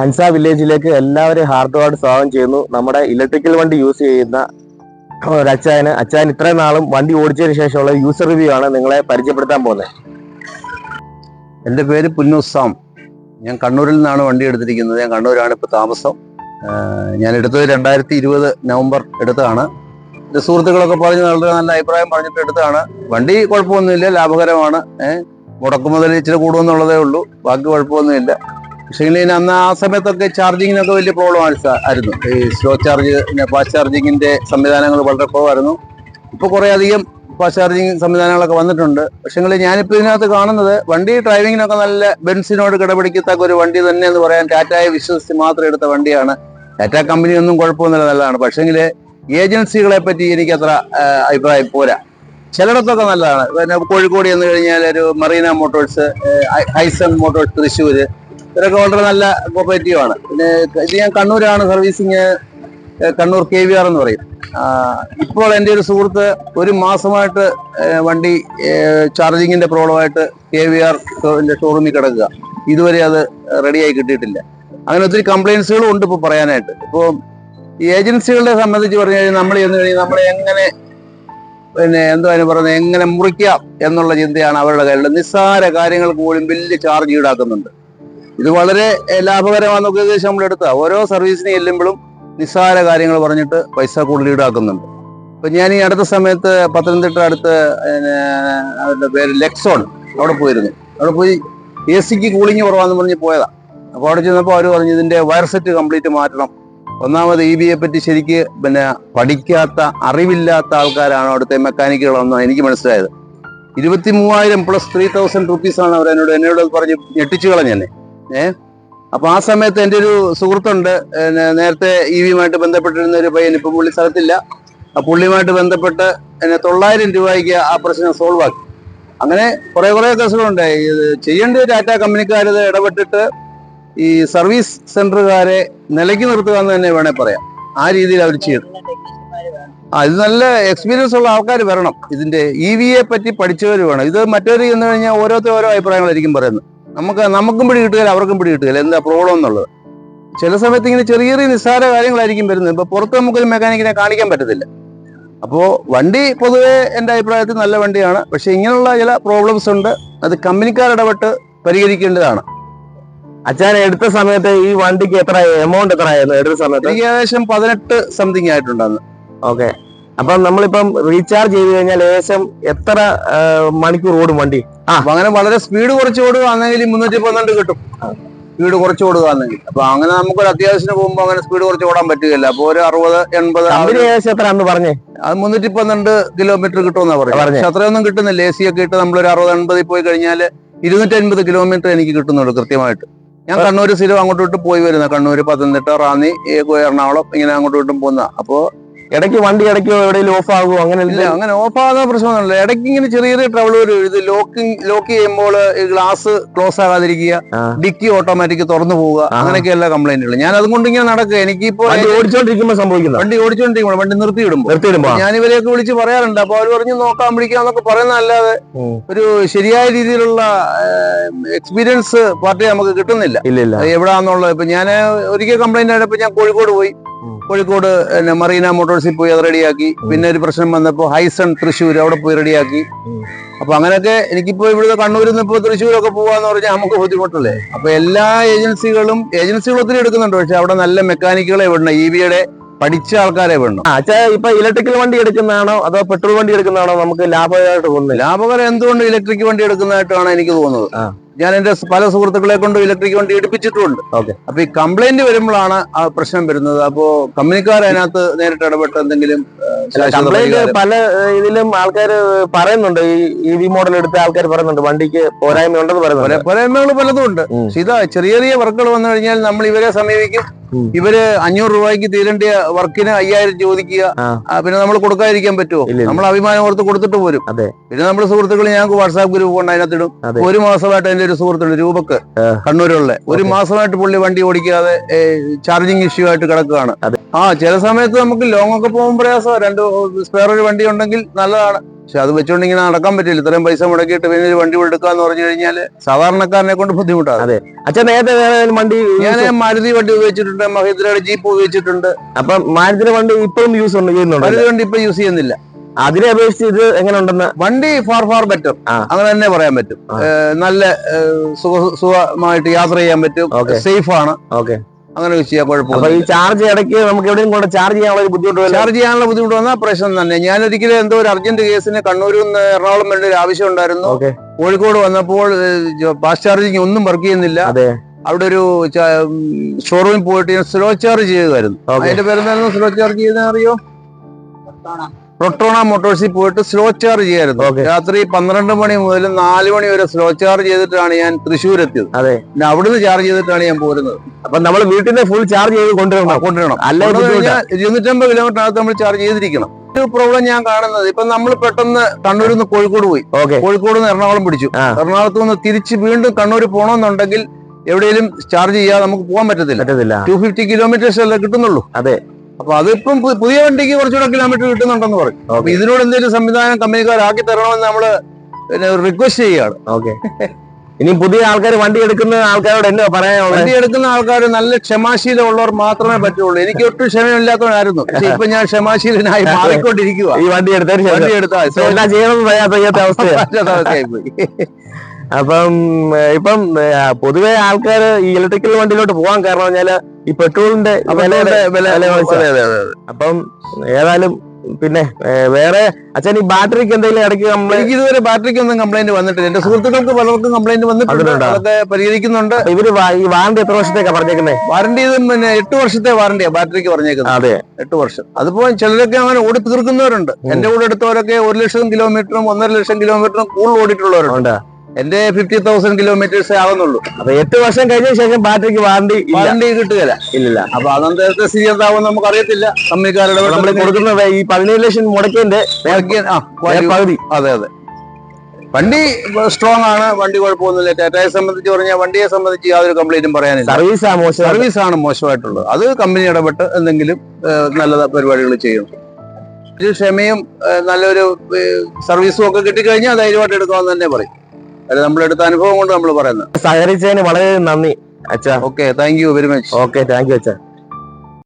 അൻസ വില്ലേജിലേക്ക് എല്ലാവരും ഹാർദവമായിട്ട് സ്വാഗതം ചെയ്യുന്നു. നമ്മുടെ ഇലക്ട്രിക്കൽ വണ്ടി യൂസ് ചെയ്യുന്ന ഒരു അച്ചായന് അച്ചായൻ ഇത്രയും നാളും വണ്ടി ഓടിച്ചതിന് ശേഷമുള്ള യൂസർ റിവ്യൂ ആണ് നിങ്ങളെ പരിചയപ്പെടുത്താൻ പോകുന്നത്. എന്റെ പേര് പുന്നുസാം ഞാൻ കണ്ണൂരിൽ നിന്നാണ് വണ്ടി എടുത്തിരിക്കുന്നത്. ഞാൻ കണ്ണൂരാണ് ഇപ്പോൾ താമസം. ഞാൻ എടുത്തത് രണ്ടായിരത്തി ഇരുപത് നവംബർ എടുത്തതാണ്. എന്റെ സുഹൃത്തുക്കളൊക്കെ പറഞ്ഞ് വളരെ നല്ല അഭിപ്രായം പറഞ്ഞിട്ട് എടുത്തതാണ്. വണ്ടി കുഴപ്പമൊന്നുമില്ല ലാഭകരമാണ്. മുടക്കുമുതൽ ഇച്ചിരി കൂടുമെന്നുള്ളതേ ഉള്ളൂ. ബാക്കി കുഴപ്പമൊന്നുമില്ല. പക്ഷേ അന്ന് ആ സമയത്തൊക്കെ ചാർജിങ്ങിനൊക്കെ വലിയ പ്രോബ്ലം ആയിരുന്നു. ഈ സ്ലോ ചാർജ് പിന്നെ ഫാസ്റ്റ് ചാർജിങ്ങിന്റെ സംവിധാനങ്ങൾ വളരെ കുറവായിരുന്നു. ഇപ്പോൾ കുറേ അധികം ഫാസ്റ്റ് ചാർജിങ് സംവിധാനങ്ങളൊക്കെ വന്നിട്ടുണ്ട്. പക്ഷേ ഞാനിപ്പോൾ ഇതിനകത്ത് കാണുന്നത് വണ്ടി ഡ്രൈവിങ്ങിനൊക്കെ നല്ല ബെൻസിനോട് കിടപിടിക്കത്തക്ക ഒരു വണ്ടി തന്നെ എന്ന് പറയാൻ ടാറ്റയെ വിശ്വസിച്ച് മാത്രം എടുത്ത വണ്ടിയാണ്. ടാറ്റ കമ്പനി ഒന്നും കുഴപ്പമൊന്നുമില്ല നല്ലതാണ്. പക്ഷേങ്കിൽ ഏജൻസികളെ പറ്റി എനിക്ക് അത്ര അഭിപ്രായം പോരാ. ചിലയിടത്തൊക്കെ നല്ലതാണ്. പിന്നെ കോഴിക്കോട് എന്ന് കഴിഞ്ഞാൽ ഒരു Marina Motors Hyson Motors Thrissur ഇവരൊക്കെ വളരെ നല്ല കോപ്പറേറ്റീവ് ആണ്. പിന്നെ ഇത് ഞാൻ കണ്ണൂരാണ് servicing Kannur K V R എന്ന് പറയും. ഇപ്പോൾ എന്റെ ഒരു സുഹൃത്ത് ഒരു മാസമായിട്ട് വണ്ടി ചാർജിങ്ങിന്റെ പ്രോബ്ലമായിട്ട് കെ വി ആർ ഷോറൂമിൽ കിടക്കുക. ഇതുവരെ അത് റെഡിയായി കിട്ടിയിട്ടില്ല. അങ്ങനെ ഒത്തിരി കംപ്ലയിൻസുകളും ഉണ്ട് ഇപ്പോൾ പറയാനായിട്ട്. ഇപ്പോൾ ഏജൻസികളെ സംബന്ധിച്ച് പറഞ്ഞു കഴിഞ്ഞാൽ നമ്മൾ ചെന്ന് കഴിഞ്ഞാൽ നമ്മളെ എങ്ങനെ പിന്നെ എന്തോ അതിന് പറയുന്നത് എങ്ങനെ മുറിക്കാം എന്നുള്ള ചിന്തയാണ് അവരുടെ കയ്യിൽ നിസ്സാര കാര്യങ്ങൾക്ക് പോലും വലിയ ചാർജ് ഈടാക്കുന്നുണ്ട്. ഇത് വളരെ ലാഭകരമാണ് ഉദ്ദേശം നമ്മൾ എടുത്താൽ ഓരോ സർവീസിന് ചെല്ലുമ്പോഴും നിസ്സാര കാര്യങ്ങൾ പറഞ്ഞിട്ട് പൈസ കൂടുതൽ ഈടാക്കുന്നുണ്ട്. ഇപ്പം ഞാൻ ഈ അടുത്ത സമയത്ത് പത്തനംതിട്ട അടുത്ത് അവരുടെ പേര് ലെക്സോൺ അവിടെ പോയിരുന്നു. അവിടെ പോയി എ സിക്ക് കൂളിങ് കുറവാന്ന് പറഞ്ഞ് പോയതാ. അപ്പോൾ അവിടെ ചെന്നപ്പോൾ അവർ പറഞ്ഞു ഇതിന്റെ വയർ സെറ്റ് കംപ്ലീറ്റ് മാറ്റണം. ഒന്നാമത് ഇ ബിയെ പറ്റി ശരിക്ക് പിന്നെ പഠിക്കാത്ത അറിവില്ലാത്ത ആൾക്കാരാണ് അവിടുത്തെ മെക്കാനിക്കുകളെന്നാണ് എനിക്ക് മനസ്സിലായത്. ഇരുപത്തി മൂവായിരം പ്ലസ് ത്രീ തൗസൻഡ് റുപ്പീസാണ് അവർ എന്നോട് എന്നോട് പറഞ്ഞ് ഞെട്ടിച്ചു കളഞ്ഞു എന്നെ ഏഹ് അപ്പൊ ആ സമയത്ത് എന്റെ ഒരു സുഹൃത്തുണ്ട് നേരത്തെ ഇ വിയുമായിട്ട് ബന്ധപ്പെട്ടിരുന്ന ഒരു പയ്യൻ ഇപ്പൊ പുള്ളി സ്ഥലത്തില്ല. ആ പുള്ളിയുമായിട്ട് ബന്ധപ്പെട്ട് എന്നെ തൊള്ളായിരം രൂപയ്ക്ക് ആ പ്രശ്നം സോൾവ് ആക്കി. അങ്ങനെ കുറെ കുറെ കേസുകളുണ്ടായി ഇത് ചെയ്യേണ്ട ടാറ്റ കമ്പനിക്കാർ ഇത് ഇടപെട്ടിട്ട് ഈ സർവീസ് സെന്ററുകാരെ നിലയ്ക്ക് നിർത്തുക എന്ന് തന്നെ വേണേ പറയാം. ആ രീതിയിൽ അവർ ചെയ്തു. ആ ഇത് നല്ല എക്സ്പീരിയൻസ് ഉള്ള ആൾക്കാർ വരണം. ഇതിന്റെ ഇ വിയെ പറ്റി പഠിച്ചവർ വേണം. ഇത് മറ്റൊരു എന്ന് കഴിഞ്ഞാൽ ഓരോരുത്തർ ഓരോ അഭിപ്രായങ്ങളായിരിക്കും പറയുന്നത്. നമുക്ക് നമുക്കും പിടി കിട്ടുകയില്ല അവർക്കും പിടി കിട്ടുകയില്ല. എന്താ പ്രോബ്ലം എന്നുള്ളത്? ചില സമയത്ത് ഇങ്ങനെ ചെറിയ ചെറിയ നിസ്സാര കാര്യങ്ങളായിരിക്കും വരുന്നത്. ഇപ്പൊ പുറത്ത് നമുക്കൊരു മെക്കാനിക്കിനെ കാണിക്കാൻ പറ്റത്തില്ല. അപ്പോ വണ്ടി പൊതുവെ എന്റെ അഭിപ്രായത്തിൽ നല്ല വണ്ടിയാണ്. പക്ഷേ ഇങ്ങനെയുള്ള ചില പ്രോബ്ലംസ് ഉണ്ട്. അത് കമ്പനിക്കാർ ഇടപെട്ട് പരിഹരിക്കേണ്ടതാണ്. അച്ഛൻ എടുത്ത സമയത്ത് ഈ വണ്ടിക്ക് എത്ര എമൗണ്ട് എത്ര ആയിരുന്നു? എടുത്ത സമയത്ത്? എനിക്ക് ഏകദേശം പതിനെട്ട് സംതിങ് ആയിട്ടുണ്ടെന്ന് ഓക്കെ അപ്പം നമ്മളിപ്പം റീചാർജ് ചെയ്ത് കഴിഞ്ഞാൽ ഏകദേശം എത്ര മണിക്കൂർ ഓടും വണ്ടി? ആ അങ്ങനെ വളരെ സ്പീഡ് കുറച്ച് ഓടുകയാണെങ്കിൽ മുന്നൂറ്റി പന്ത്രണ്ട് കിട്ടും. സ്പീഡ് കുറച്ച് ഓടുകയാണെങ്കിൽ. അപ്പൊ അങ്ങനെ നമുക്കൊരു അത്യാവശ്യത്തിന് പോകുമ്പോൾ അങ്ങനെ സ്പീഡ് കുറച്ച് ഓടാൻ പറ്റുകയില്ല. അപ്പൊ ഒരു അറുപത് എൺപത് ഒരു ഏകദേശം എത്ര അന്ന് പറഞ്ഞേ? അത് മുന്നൂറ്റി പന്ത്രണ്ട് കിലോമീറ്റർ കിട്ടുമെന്നാ പറയുന്നത്. പറഞ്ഞേ. പക്ഷെ അത്രയൊന്നും കിട്ടുന്നില്ല. എ സി ഒക്കെ ഇട്ട് നമ്മളൊരു അറുപത് എൺപതിൽ പോയി കഴിഞ്ഞാൽ ഇരുന്നൂറ്റി അൻപത് കിലോമീറ്റർ എനിക്ക് കിട്ടുന്നുള്ളൂ കൃത്യമായിട്ട്. ഞാൻ കണ്ണൂർ സ്ഥിരം അങ്ങോട്ടും ഇട്ട് പോയി വരുന്ന കണ്ണൂർ പത്തനംതിട്ട റാന്നി എറണാകുളം ഇങ്ങനെ അങ്ങോട്ടും ഇട്ടും പോകുന്ന അപ്പോ ഇടയ്ക്ക് വണ്ടി ഇടയ്ക്ക് എവിടെയെങ്കിലും ഓഫ് ആകുമോ അങ്ങനെ ഇല്ല അങ്ങനെ ഓഫ് ആകുന്ന പ്രശ്നമൊന്നുമില്ല. ഇടയ്ക്ക് ഇങ്ങനെ ചെറിയ ചെറിയ ട്രബിൾ വരും. ഇത് ലോക്കിംഗ് ലോക്ക് ചെയ്യുമ്പോൾ ഗ്ലാസ് ക്ലോസ് ആകാതിരിക്കുക. ഡിക്കി ഓട്ടോമാറ്റിക് തുറന്നു പോവുക ആ. കംപ്ലൈന്റ് ഉള്ളു. ഞാൻ അതുകൊണ്ട് ഇങ്ങനെ നടക്കുക. എനിക്കിപ്പോ വണ്ടി ഓടിച്ചോണ്ടിരിക്കുമ്പോൾ സംഭവിക്കുന്നത് വണ്ടി ഓടിച്ചോണ്ടിരിക്കുമ്പോൾ വണ്ടി നിർത്തിയിടുമ്പോൾ നിർത്തിയിടുമ്പോൾ നിർത്തിയിടുമ്പോ ഞാൻ ഇവരെയൊക്കെ വിളിച്ച് പറയാറുണ്ട്. അപ്പൊ അവർ പറഞ്ഞു നോക്കാൻ പിടിക്കാന്നൊക്കെ പറയുന്ന അല്ലാതെ ഒരു ശരിയായ രീതിയിലുള്ള എക്സ്പീരിയൻസ് പാർട്ടി നമുക്ക് കിട്ടുന്നില്ല. ഇല്ല എവിടാന്നുള്ളത്. ഇപ്പൊ ഞാൻ ഒരിക്കൽ കംപ്ലൈന്റ് ആയപ്പോ ഞാൻ കോഴിക്കോട് പോയി. കോഴിക്കോട് മറീന മോട്ടോഴ്സിൽ പോയി അത് റെഡിയാക്കി. പിന്നെ ഒരു പ്രശ്നം വന്നപ്പോൾ ഹൈസൺ തൃശ്ശൂർ അവിടെ പോയി റെഡിയാക്കി. അപ്പൊ അങ്ങനെയൊക്കെ എനിക്കിപ്പോ ഇവിടുത്തെ കണ്ണൂരിൽ നിന്ന് ഇപ്പോൾ തൃശ്ശൂരൊക്കെ പോവാന്ന് പറഞ്ഞാൽ നമുക്ക് ബുദ്ധിമുട്ടല്ലേ? അപ്പൊ എല്ലാ ഏജൻസികളും ഏജൻസികൾ ഒത്തിരി എടുക്കുന്നുണ്ട്. പക്ഷെ അവിടെ നല്ല മെക്കാനിക്കുകളെ വിടണം ഇ വിയുടെ പഠിച്ച ആൾക്കാരെ വിടണം. ആ, അച്ഛാ ഇപ്പൊ ഇലക്ട്രിക്കൽ വണ്ടി എടുക്കുന്നതാണോ അതോ പെട്രോൾ വണ്ടി എടുക്കുന്നതാണോ നമുക്ക് ലാഭകരമായിട്ട് തോന്നുന്നത്? ലാഭകരം എന്തുകൊണ്ട് ഇലക്ട്രിക് വണ്ടി എടുക്കുന്നതായിട്ടാണ് എനിക്ക് തോന്നുന്നത്? ആ. ഞാൻ എന്റെ പല സുഹൃത്തുക്കളെ കൊണ്ട് ഇലക്ട്രിക് വണ്ടി എടുപ്പിച്ചിട്ടുണ്ട്. അപ്പൊ ഈ കംപ്ലൈന്റ് വരുമ്പോഴാണ് ആ പ്രശ്നം വരുന്നത്. അപ്പോ കമ്പനിക്കാർ അതിനകത്ത് നേരിട്ട് ഇടപെട്ട് എന്തെങ്കിലും കംപ്ലൈന്റ് പല ഇതിലും ആൾക്കാർ പറയുന്നുണ്ട്. ഈ ഇ വി മോഡൽ എടുത്ത ആൾക്കാർ പറയുന്നുണ്ട്. വണ്ടിക്ക് പോരായ്മ ഉണ്ടെന്ന് പറയുന്നത് പറയുന്നുണ്ട് പോരായ്മകൾ പലതും ഉണ്ട്. പക്ഷെ ഇതാ ചെറിയ ചെറിയ വർക്കുകൾ വന്നു കഴിഞ്ഞാൽ നമ്മൾ ഇവരെ സമീപിക്കും. ഇവർ അഞ്ഞൂറ് രൂപയ്ക്ക് തീരേണ്ട വർക്കിന് അയ്യായിരം ചോദിക്കുക. പിന്നെ നമ്മൾ കൊടുക്കാതിരിക്കാൻ പറ്റുമോ. നമ്മൾ അഭിമാനം ഓർത്ത് കൊടുത്തിട്ട് പോരും. പിന്നെ നമ്മുടെ സുഹൃത്തുക്കൾ ഞങ്ങൾക്ക് വാട്സാപ്പ് ഗ്രൂപ്പ് ഉണ്ട് അതിനകത്തിടും. അതെ. ഒരു മാസമായിട്ട് എന്റെ ഒരു സുഹൃത്തുണ്ട് രൂപക്ക്. കണ്ണൂരുള്ള. ഒരു മാസമായിട്ട് പുള്ളി വണ്ടി ഓടിക്കാതെ ചാർജിങ് ഇഷ്യൂ ആയിട്ട് കിടക്കുകയാണ്. ആ ചില സമയത്ത് നമുക്ക് ലോങ് ഒക്കെ പോകുമ്പോൾ പ്രയാസമാണ് രണ്ട് സ്പെയർ ഒരു വണ്ടി ഉണ്ടെങ്കിൽ നല്ലതാണ്. പക്ഷെ അത് വെച്ചുകൊണ്ട് ഇങ്ങനെ നടക്കാൻ പറ്റില്ല. ഇത്രയും പൈസ മുടക്കിയിട്ട് പിന്നെ ഒരു വണ്ടി എന്ന് പറഞ്ഞു കഴിഞ്ഞാൽ സാധാരണക്കാരനെ കൊണ്ട് ബുദ്ധിമുട്ടാണ്. അതെ. അച്ഛൻ നേരത്തെ വേറെ വണ്ടി ഞാൻ മാരുതി വണ്ടി ഉപയോഗിച്ചിട്ടുണ്ട് മഹീന്ദ്രയുടെ ജീപ്പ് ഉപയോഗിച്ചിട്ടുണ്ട്. അപ്പൊ മാരുതി വണ്ടി ഇപ്പോഴും യൂസ് ചെയ്യുന്നുണ്ട് മാരുതി വണ്ടി ഇപ്പൊ യൂസ് ചെയ്യുന്നില്ല. അതിനെ അപേക്ഷിച്ച് ഇത് എങ്ങനെ ഉണ്ടെന്ന്? വണ്ടി ഫാർ ഫാർ ബെറ്റർ. അങ്ങനെ തന്നെ പറയാൻ പറ്റും. നല്ല സുഖമായിട്ട് യാത്ര ചെയ്യാൻ പറ്റും. സേഫ് ആണ്. ഓക്കെ. അങ്ങനെ ചെയ്യാൻ അപ്പൊ കുഴപ്പമില്ല ഈ ചാർജ് ഇടയ്ക്ക് നമുക്ക് എവിടെയും കൊണ്ട് ചാർജ് ചെയ്യാനുള്ള ബുദ്ധിമുട്ട് ചാർജ് ചെയ്യാനുള്ള ബുദ്ധിമുട്ട് വന്നാൽ പ്രശ്നം തന്നെ. ഞാൻ ഒരിക്കലും എന്തോ ഒരു അർജന്റ് കേസിന് കണ്ണൂരിൽ നിന്ന് എറണാകുളം വേണ്ട ഒരു ആവശ്യം ഉണ്ടായിരുന്നു. കോഴിക്കോട് വന്നപ്പോൾ ഫാസ്റ്റ് ചാർജിങ് ഒന്നും വർക്ക് ചെയ്യുന്നില്ല. അതെ. അവിടെ ഒരു ഷോറൂമിൽ പോയിട്ട് ഞാൻ സ്ലോ ചാർജ് ചെയ്തായിരുന്നു ഓക്കെ അതിന്റെ പേരെന്തായിരുന്നു? സ്ലോ ചാർജ് ചെയ്യുന്ന അറിയോ? പ്രൊട്ടോണ മോട്ടോഴ്സിൽ പോയിട്ട് സ്ലോ ചാർജ് ചെയ്യായിരുന്നു. രാത്രി പന്ത്രണ്ട് മണി മുതൽ നാല് മണി വരെ സ്ലോ ചാർജ് ചെയ്തിട്ടാണ് ഞാൻ തൃശ്ശൂർ എത്തിയത് അതെ. പിന്നെ അവിടുന്ന് ചാർജ് ചെയ്തിട്ടാണ് ഞാൻ പോരുന്നത്. അപ്പൊ നമ്മൾ വീട്ടിൽ നിന്ന് ഫുൾ ചാർജ് ചെയ്ത് കൊണ്ടുവരണം. കൊണ്ടുവരണം. അല്ല. കിലോമീറ്റർ ഇരുന്നൂറ്റമ്പത് കിലോമീറ്ററിനകത്ത് നമ്മൾ ചാർജ് ചെയ്തിരിക്കണം. ഒരു പ്രോബ്ലം ഞാൻ കാണുന്നത്. ഇപ്പൊ നമ്മൾ പെട്ടെന്ന് കണ്ണൂരിൽ നിന്ന് കോഴിക്കോട് പോയി. കോഴിക്കോട് നിന്ന് എറണാകുളം പിടിച്ചു. എറണാകുളത്ത് നിന്ന് തിരിച്ച് വീണ്ടും കണ്ണൂർ പോകണമെന്നുണ്ടെങ്കിൽ എവിടെയെങ്കിലും ചാർജ് ചെയ്യാതെ നമുക്ക് പോകാൻ പറ്റത്തില്ല. ടു ഫിഫ്റ്റി കിലോമീറ്റേഴ്സ് അല്ലേ കിട്ടുന്നുള്ളൂ. അതെ. അപ്പൊ അതിപ്പം പുതിയ വണ്ടിക്ക് കുറച്ചുകൂടെ കിലോമീറ്റർ കിട്ടുന്നുണ്ടെന്ന് പറയും. അപ്പൊ ഇതിനോട് എന്തെങ്കിലും സംവിധാനം കമ്പനിക്കാരാക്കി തരണമെന്ന് നമ്മൾ പിന്നെ റിക്വസ്റ്റ് ചെയ്യാണ് ഓക്കെ ഇനി പുതിയ ആൾക്കാർ വണ്ടി എടുക്കുന്ന ആൾക്കാരോട് എന്നെ പറയാനുള്ളത് വണ്ടി എടുക്കുന്ന ആൾക്കാർ നല്ല ക്ഷമാശീലമുള്ളവർ മാത്രമേ പറ്റുള്ളൂ. എനിക്ക് ഒട്ടും ക്ഷമയില്ലാത്തവരായിരുന്നു. പക്ഷെ ഇപ്പൊ ഞാൻ ക്ഷമാശീലനായി മാറിക്കൊണ്ടിരിക്കുക ഈ വണ്ടി എടുത്താൽ വണ്ടി എടുത്താൽ ചെയ്യണമെന്ന് അവസ്ഥയാണ് പോയി അപ്പം ഇപ്പം പൊതുവെ ആൾക്കാർ ഈ ഇലക്ട്രിക്കൽ വണ്ടിയിലോട്ട് പോകാൻ കാരണം പറഞ്ഞാൽ ഈ പെട്രോളിന്റെ. അപ്പം ഏതായാലും പിന്നെ വേറെ അച്ഛൻ ഈ ബാറ്ററിക്ക് എന്തെങ്കിലും ഇടയ്ക്ക് കംപ്ലൈന്റ് എനിക്ക് ഇതുവരെ ബാറ്ററിക്ക് ഒന്നും കംപ്ലൈന്റ് വന്നിട്ടില്ല. എന്റെ സുഹൃത്തുക്കൾക്ക് പലർക്കും കംപ്ലൈന്റ് വന്നിട്ടുണ്ട്. അതൊക്കെ പരിഹരിക്കുന്നുണ്ട്. ഇവർ ഈ വാറണ്ടി എത്ര വർഷത്തേക്കാ പറഞ്ഞേക്കുന്നത് വാറണ്ടി ഇത് പിന്നെ എട്ട് വർഷത്തെ വാറണ്ടിയാ ബാറ്ററിക്ക് പറഞ്ഞേക്കുന്നത്. അതെ. എട്ട് വർഷം. അതിപ്പോ ചിലരൊക്കെ അങ്ങനെ ഓടി തീർക്കുന്നവരുണ്ട്. എന്റെ കൂടെ എടുത്തവരൊക്കെ ഒരു ലക്ഷം കിലോമീറ്ററും ഒന്നര ലക്ഷം കിലോമീറ്ററും കൂടുതൽ ഓടിയിട്ടുള്ളവരുണ്ട്. എന്റെ ഫിഫ്റ്റി തൗസൻഡ് കിലോമീറ്റേഴ്സ് ആവുന്നുള്ളൂ. അപ്പൊ എട്ട് വർഷം കഴിഞ്ഞ ശേഷം ബാറ്ററിക്ക് വാണ്ടി വാണ്ടി വാറണ്ടി കിട്ടുകയില്ല. ഇല്ലില്ല. അപ്പൊ അതെന്താ സ്ഥിതി എന്താവും നമുക്ക് അറിയത്തില്ല കമ്മിക്കാരുടെ നമ്മൾ കൊടുക്കുന്ന ഈ പതിനേഴ് ലക്ഷം മുടക്കിന്റെ. പകുതി. അതെ അതെ. വണ്ടി സ്ട്രോങ് ആണ് വണ്ടി കുഴപ്പമൊന്നുമില്ല. ടാറ്റയെ സംബന്ധിച്ച് പറഞ്ഞാൽ വണ്ടിയെ സംബന്ധിച്ച് യാതൊരു കംപ്ലൈന്റും പറയാനില്ല. സർവീസ് ആ മോശം. സർവീസ് ആണ് മോശമായിട്ടുള്ളത്. അത് കമ്പനി ഇടപെട്ട് എന്തെങ്കിലും നല്ല പരിപാടികൾ ചെയ്യും. ഒരു ക്ഷമയും നല്ലൊരു സർവീസും ഒക്കെ കിട്ടിക്കഴിഞ്ഞാൽ ധൈര്യമായിട്ട് എടുക്കാമെന്ന് തന്നെ പറയും. അത് നമ്മളെടുത്ത അനുഭവം കൊണ്ട് നമ്മൾ പറയുന്നത്. സഹകരിച്ചതിന് വളരെ നന്ദി അച്ഛാ. Okay thank you very much okay thank you അച്ഛാ.